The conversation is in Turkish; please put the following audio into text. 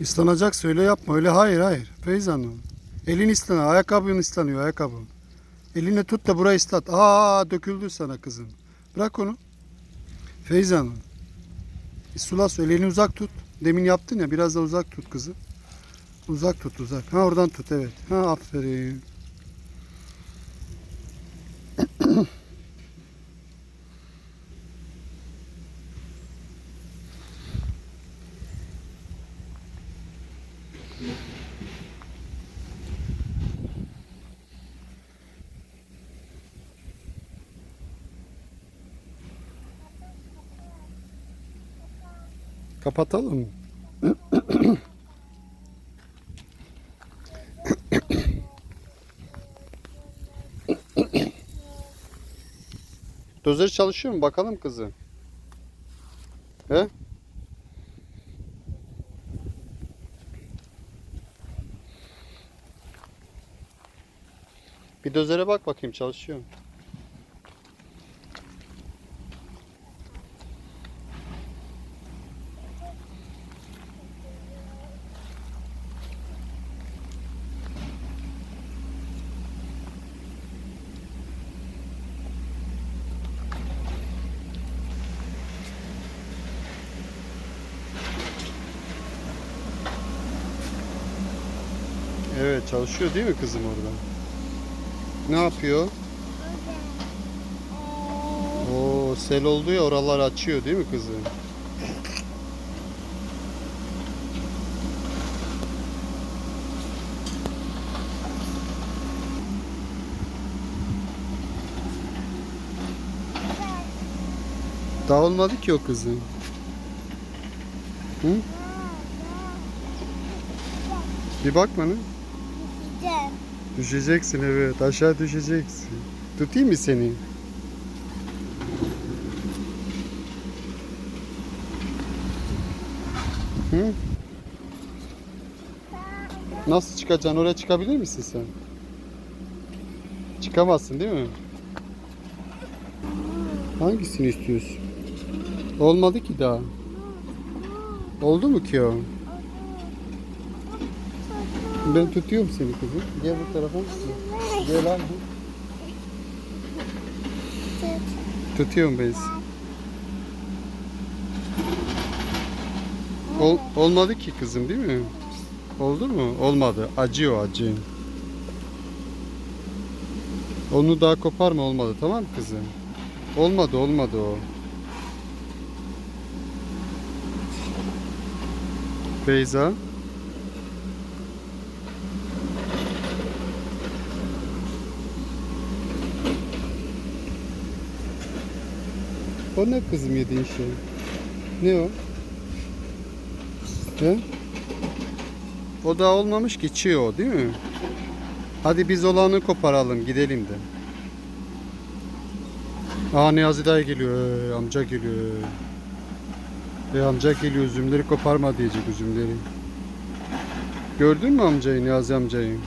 İslanacak söyle yapma. Öyle hayır hayır. Feyza Hanım. Elin ıslanıyor. Ayakkabın ıslanıyor ayakkabın. Eline tut da burayı ıslat. Aa döküldü sana kızım. Bırak onu. Feyza Hanım. Sula su. Elini uzak tut. Demin yaptın ya biraz da uzak tut kızım. Uzak tut uzak. Ha oradan tut evet. Ha aferin. Kapatalım? Dozer çalışıyor mu? Bakalım kızım. He? Bir dozere bak bakayım çalışıyor mu? Evet çalışıyor değil mi kızım orada? Ne yapıyor? Oo sel oldu ya oralar açıyor değil mi kızım? Dağılmadı ki o kızım. Hı? Bir bak bana. Gideceğim. Düşeceksin evet. Aşağı düşeceksin. Tutayım mı seni? Hı? Nasıl çıkacaksın? Oraya çıkabilir misin sen? Çıkamazsın değil mi? Hangisini istiyorsun? Olmadı ki daha. Oldu mu ki o? Ben tutuyorum seni kızım. Gel bu tarafa. Gel al. Tutuyorum ben seni. Ol, olmadı ki kızım değil mi? Oldu mu? Olmadı. Acıyor acı. Onu daha koparma olmadı tamam mı kızım? Olmadı olmadı o. Beyza. O ne kızım yediğin şey? Ne o? He? O da olmamış ki çiğ o değil mi? Hadi biz olanı koparalım gidelim de. Aa Niyazi dayı geliyor, ee, amca geliyor. E amca geliyor üzümleri koparma diyecek üzümleri. Gördün mü amcayı Niyazi amcayı?